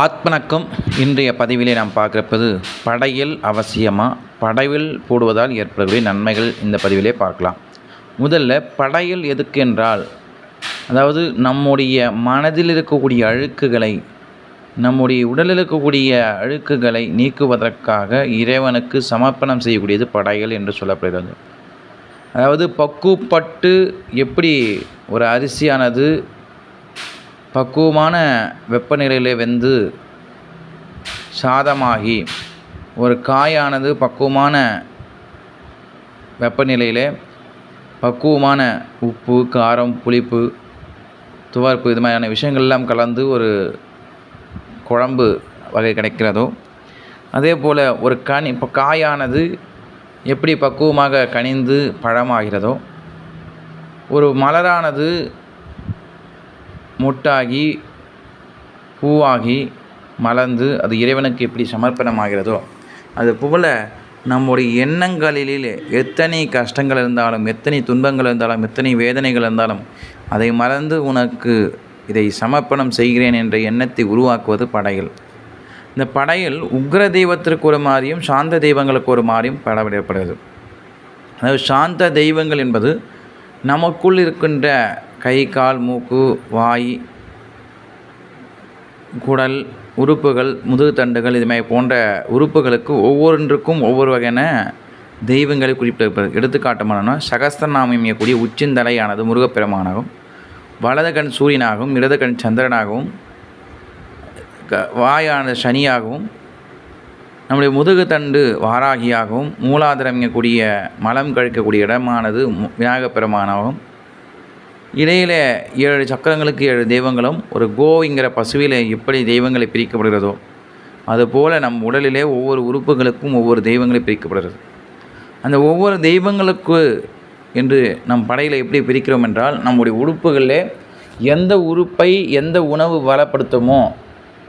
ஆத்மனக்கம் இன்றைய பதிவிலே நாம் பார்க்கிறப்பது படையல் அவசியமா? படையல் போடுவதால் ஏற்படக்கூடிய நன்மைகள் இந்த பதிவிலே பார்க்கலாம். முதல்ல படையல் எதுக்கு என்றால் அதாவது நம்முடைய மனதில் இருக்கக்கூடிய அழுக்குகளை நம்முடைய உடலில் இருக்கக்கூடிய அழுக்குகளை நீக்குவதற்காக இறைவனுக்கு சமர்ப்பணம் செய்யக்கூடியது படையல் என்று சொல்லப்படுகிறது. அதாவது பக்குவப்பட்டு எப்படி ஒரு அரிசியானது பக்குவமான வெப்பநிலையில் வெந்து சாதமாகி ஒரு காயானது பக்குவமான வெப்பநிலையில் பக்குவமான உப்பு காரம் புளிப்பு துவர்ப்பு இது மாதிரியான விஷயங்கள்லாம் கலந்து ஒரு குழம்பு வகை கிடைக்கிறதோ அதே போல் ஒரு கனி இப்போ காயானது எப்படி பக்குவமாக கனிந்து பழமாகிறதோ ஒரு மலரானது மொட்டாகி பூவாகி மலர்ந்து அது இறைவனுக்கு எப்படி சமர்ப்பணமாகிறதோ அதுபோல் நம்முடைய எண்ணங்களில் எத்தனை கஷ்டங்கள் இருந்தாலும் எத்தனை துன்பங்கள் இருந்தாலும் எத்தனை வேதனைகள் இருந்தாலும் அதை மறந்து உனக்கு இதை சமர்ப்பணம் செய்கிறேன் என்ற எண்ணத்தை உருவாக்குவது படையல். இந்த படையல் உக்ர தெய்வத்திற்கு ஒரு மாதிரியும் சாந்த தெய்வங்களுக்கு ஒரு மாதிரியும் படவிடப்படுகிறது அதாவது சாந்த தெய்வங்கள் என்பது நமக்குள் இருக்கின்ற கை கால் மூக்கு வாய் குடல் உறுப்புகள் முதுகுத்தண்டுகள் தண்டுகள் மாதிரி போன்ற உறுப்புகளுக்கு ஒவ்வொன்றுக்கும் ஒவ்வொரு வகையான தெய்வங்களை குறிப்பிட்டிருப்பது எடுத்துக்காட்டமானனா சகஸ்திரநாமம் இயக்கூடிய உச்சிந்தலையானது முருகப்பெருமானாகவும் வலது கண் சூரியனாகவும் இடது கண் சந்திரனாகவும் க வாயானது சனியாகவும் நம்முடைய முதுகு தண்டு வாராகியாகவும் மூலாதாரம் இயக்கூடிய மலம் கழிக்கக்கூடிய இடமானது மு- விநாயகப் பெருமானாகவும் இடையில் ஏழு சக்கரங்களுக்கு ஏழு தெய்வங்களும் ஒரு கோவிங்கிற பசுவில் எப்படி தெய்வங்களை பிரிக்கப்படுகிறதோ அதுபோல் நம் உடலிலே ஒவ்வொரு உறுப்புகளுக்கும் ஒவ்வொரு தெய்வங்களை பிரிக்கப்படுகிறது. அந்த ஒவ்வொரு தெய்வங்களுக்கு என்று நம் படையில் எப்படி பிரிக்கிறோம் என்றால் நம்முடைய உறுப்புகளில் எந்த உறுப்பை எந்த உணவு பலப்படுத்துமோ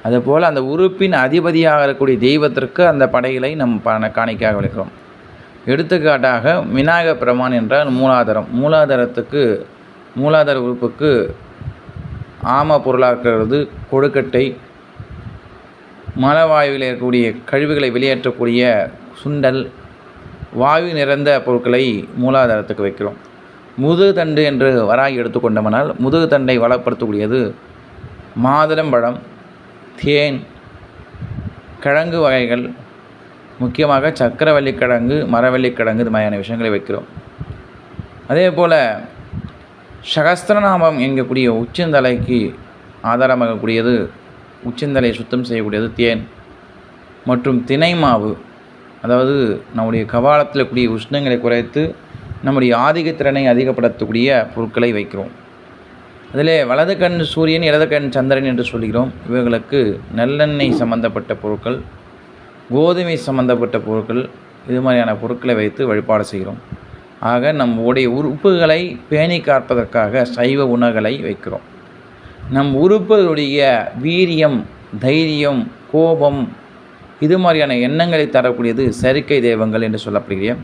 அதுபோல் அந்த உறுப்பின் அதிபதியாக இருக்கக்கூடிய தெய்வத்திற்கு அந்த படைகளை நம் பண காணிக்காக விளைக்கிறோம் எடுத்துக்காட்டாக விநாயகப் பிரமான் என்றால் மூலாதாரம். மூலாதாரத்துக்கு மூலாதார உறுப்புக்கு ஆம பொருளாக்குறது கொழுக்கட்டை மலவாயுவில் இருக்கக்கூடிய கழிவுகளை வெளியேற்றக்கூடிய சுண்டல் வாயு நிறைந்த பொருட்களை மூலாதாரத்துக்கு வைக்கிறோம். முதுகுத்தண்டு என்று வராகி எடுத்துக்கொண்டோம்னால் முதுகுத்தண்டை வளப்படுத்தக்கூடியது மாதுளம்பழம் தேன் கிழங்கு வகைகள் முக்கியமாக சக்கரவள்ளிக் கிழங்கு மரவள்ளி கிழங்கு இது மாதிரியான விஷயங்களை வைக்கிறோம். அதே போல் சகஸ்திரநாமம் என்கக்கூடிய உச்சந்தலைக்கு ஆதாரமாகக்கூடியது உச்சந்தலையை சுத்தம் செய்யக்கூடியது தேன் மற்றும் தினை மாவு அதாவது நம்முடைய கபாலத்தில் கூடிய உஷ்ணங்களை குறைத்து நம்முடைய ஆதிக்கத்திறனை அதிகப்படுத்தக்கூடிய பொருட்களை வைக்கிறோம். அதிலே வலது கண் சூரியன் இடது கண் சந்திரன் என்று சொல்கிறோம். இவர்களுக்கு நல்லெண்ணெய் சம்பந்தப்பட்ட பொருட்கள் கோதுமை சம்பந்தப்பட்ட பொருட்கள் இது மாதிரியான பொருட்களை வைத்து வழிபாடு செய்கிறோம். ஆக நம்முடைய உறுப்புகளை பேணி காப்பதற்காக சைவ உணவுகளை வைக்கிறோம். நம் உறுப்புகளுடைய வீரியம் தைரியம் கோபம் இது மாதிரியான எண்ணங்களை தரக்கூடியது சரிக்கை தெய்வங்கள் என்று சொல்லப்படுகிற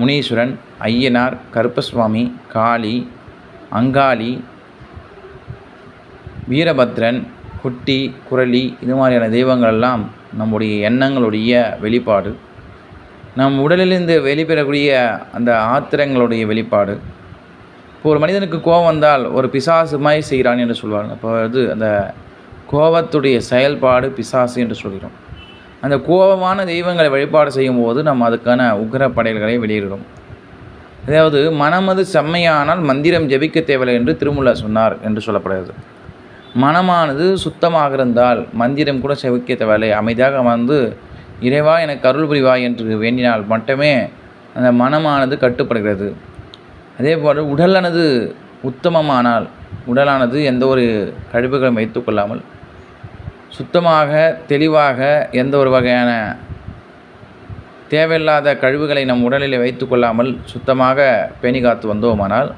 முனீஸ்வரன் ஐயனார் கருப்பசுவாமி காளி அங்காளி வீரபத்ரன் குட்டி குரளி இது மாதிரியான தெய்வங்கள் எல்லாம் நம்முடைய எண்ணங்களுடைய வெளிப்பாடு. நம் உடலிலிருந்து வெளிப்பெறக்கூடிய அந்த ஆத்திரங்களுடைய வெளிப்பாடு. இப்போ ஒரு மனிதனுக்கு கோபம் வந்தால் ஒரு பிசாசு மாதிரி செய்கிறான் என்று சொல்வாங்க அப்போ அது அந்த கோபத்துடைய செயல்பாடு பிசாசு என்று சொல்கிறோம். அந்த கோபமான தெய்வங்களை வழிபாடு செய்யும்போது நம்ம அதுக்கான உக்கிர படையல்களை அதாவது மனமது செம்மையானால் மந்திரம் ஜெபிக்க தேவையில்லை என்று திருமுல்லா சொன்னார் என்று சொல்லப்படுகிறது. மனமானது சுத்தமாக இருந்தால் மந்திரம் கூட செவிக்க தேவையில்லை. அமைதியாக வந்து இறைவா எனக்கு அருள் புரிவாய் என்று வேண்டினால் மட்டுமே அந்த மனமானது கட்டுப்படுகிறது. அதே போல் உடலானது உத்தமமானால் உடலானது எந்த ஒரு கழிவுகளும் வைத்துக்கொள்ளாமல் சுத்தமாக தெளிவாக எந்த ஒரு வகையான தேவையில்லாத கழிவுகளை நம் உடலில் வைத்துக்கொள்ளாமல் சுத்தமாக பேணி காத்து வந்தோமானால்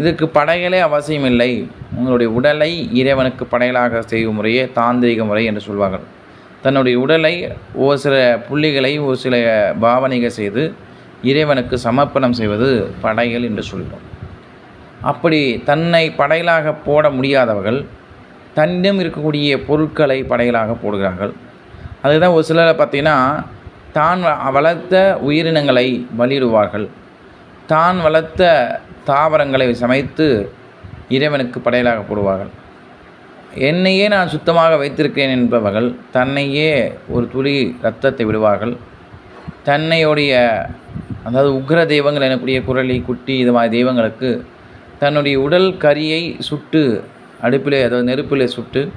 இதுக்கு படைகளே அவசியமில்லை. உங்களுடைய உடலை இறைவனுக்கு படையலாக செய்யும் முறையே தாந்திரிக முறை என்று சொல்வார்கள். தன்னுடைய உடலை ஒரு சில புள்ளிகளை ஒரு சில பாவனைகள் செய்து இறைவனுக்கு சமர்ப்பணம் செய்வது படைகள் என்று சொல்கிறோம். அப்படி தன்னை படையலாக போட முடியாதவர்கள் தன்னிடம் இருக்கக்கூடிய பொருட்களை படைகளாக போடுகிறார்கள். அதுதான் ஒரு சிலரை பார்த்திங்கன்னா தான் வளர்த்த உயிரினங்களை பலியிடுவார்கள் தான் வளர்த்த தாவரங்களை சமைத்து இறைவனுக்கு படையலாக போடுவார்கள். என்னையே நான் சுத்தமாக வைத்திருக்கிறேன் என்பவர்கள் தன்னையே ஒரு துளி ரத்தத்தை விடுவார்கள். தன்னையுடைய அதாவது உக்ர தெய்வங்கள் எனக்கூடிய குரலி குட்டி இது மாதிரி தெய்வங்களுக்கு தன்னுடைய உடல் கரியை சுட்டு அடுப்பிலே அதாவது நெருப்பிலே சுட்டு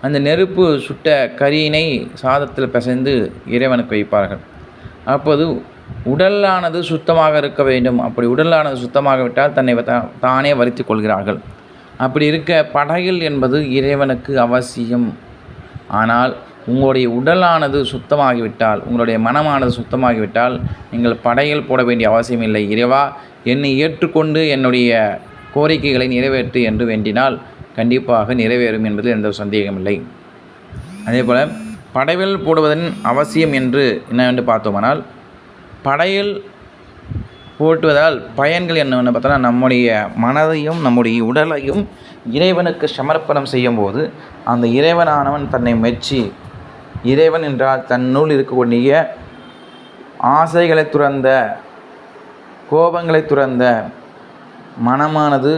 அந்த நெருப்பு சுட்ட கரியினை சாதத்தில் பிசைந்து இறைவனுக்கு வைப்பார்கள். அப்போது உடலானது சுத்தமாக இருக்க வேண்டும். அப்படி உடலானது சுத்தமாக விட்டால் தன்னை தானே வருத்திக் கொள்கிறார்கள். அப்படி இருக்க படையல் என்பது இறைவனுக்கு அவசியம். ஆனால் உங்களுடைய உடலானது சுத்தமாகிவிட்டால் உங்களுடைய மனமானது சுத்தமாகிவிட்டால் நீங்கள் படையல் போட வேண்டிய அவசியம் இல்லை. இறைவா என்னை ஏற்றுக்கொண்டு என்னுடைய கோரிக்கைகளை நிறைவேற்று என்று வேண்டினால் கண்டிப்பாக நிறைவேறும் என்பதில் எந்த சந்தேகமில்லை அதே போல் படையல் போடுவதன் அவசியம் என்று என்னவென்று பார்த்தோமானால் படையல் போட்டுவதால் பயன்கள் என்னென்னு பார்த்தோன்னா நம்முடைய மனதையும் நம்முடைய உடலையும் இறைவனுக்கு சமர்ப்பணம் செய்யும்போது அந்த இறைவனானவன் தன்னை மெச்சி இறைவன் என்றால் தன்னுள் இருக்கக்கூடிய ஆசைகளை துறந்த கோபங்களை துறந்த மனமானது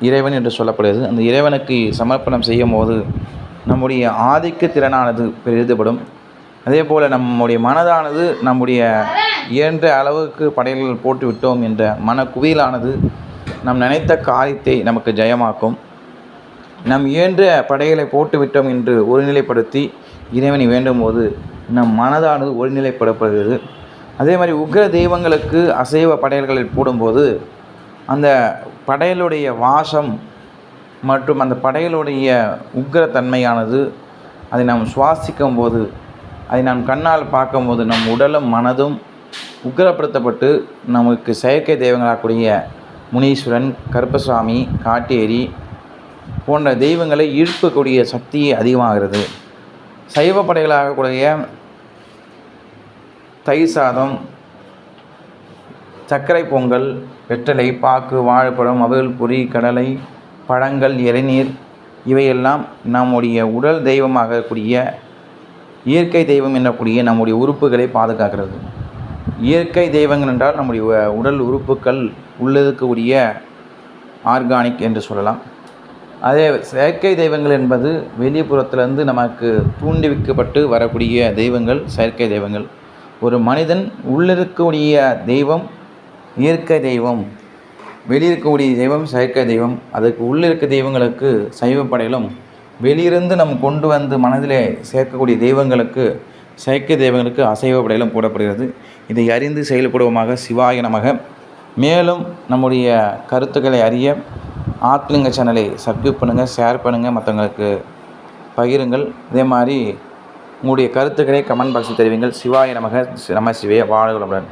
இறைவன் என்று சொல்லப்படுகிறது. அந்த இறைவனுக்கு சமர்ப்பணம் செய்யும் போது நம்முடைய ஆதிக்க திறனானது பெரிதுபடும். அதே போல் நம்முடைய மனதானது நம்முடைய இயன்ற அளவுக்கு படையல்கள் போட்டு விட்டோம் என்ற மன குவியலானது நம் நினைத்த காரியத்தை நமக்கு ஜெயமாக்கும். நம் இயன்ற படைகளை போட்டு விட்டோம் என்று ஒருநிலைப்படுத்தி இறைவனை வேண்டும் போது நம் மனதானது ஒருநிலைப்படப்படுகிறது அதே மாதிரி உக்ர தெய்வங்களுக்கு அசைவ படையல்களை போடும்போது அந்த படையலுடைய வாசம் மற்றும் அந்த படையலுடைய உக்ரத்தன்மையானது அதை நாம் சுவாசிக்கும் போது அதை நாம் கண்ணால் பார்க்கும்போது நம் உடலும் மனதும் உக்கிரப்படுத்தப்பட்டு நமக்கு செயற்கை தெய்வங்களாகக்கூடிய முனீஸ்வரன் கருப்பசாமி காட்டேரி போன்ற தெய்வங்களை ஈர்க்கக்கூடிய சக்தி அதிகமாகிறது. சைவ படைகளாகக்கூடிய தயிர் சாதம் சர்க்கரை பொங்கல் வெற்றலை பாக்கு வாழைப்பழம் அவல் பொறி கடலை பழங்கள் இளநீர் இவையெல்லாம் நம்முடைய உடல் தெய்வமாக இயற்கை தெய்வம் என்னக்கூடிய நம்முடைய உறுப்புகளை பாதுகாக்கிறது. இயற்கை தெய்வங்கள் என்றால் நம்முடைய உடல் உறுப்புகள் உள்ளிருக்கக்கூடிய ஆர்கானிக் என்று சொல்லலாம். அதே செயற்கை தெய்வங்கள் என்பது வெளிப்புறத்திலிருந்து நமக்கு தூண்டிவிக்கப்பட்டு வரக்கூடிய தெய்வங்கள் செயற்கை தெய்வங்கள். ஒரு மனிதன் உள்ளிருக்கக்கூடிய தெய்வம் இயற்கை தெய்வம் வெளியிருக்கக்கூடிய தெய்வம் செயற்கை தெய்வம். அதுக்கு உள்ளிருக்க தெய்வங்களுக்கு சைவப்படையிலும் வெளியிருந்து நம் கொண்டு வந்து மனதிலே சேர்க்கக்கூடிய தெய்வங்களுக்கு செயற்கை தெய்வங்களுக்கு அசைவ படையிலும் இதை அறிந்து செயல்படுவோமாக சிவாய நமக. மேலும் நம்முடைய கருத்துக்களை அறிய ஆத்லிங்க சேனலை சப்ஸ்கிரைப் பண்ணுங்கள் ஷேர் பண்ணுங்கள் மற்றவங்களுக்கு பகிருங்கள். அதே மாதிரி உங்களுடைய கருத்துக்களை கமெண்ட் பாக்ஸில் தெரிவிங்கள். சிவாய நமக நம சிவே வாழ்களுடன்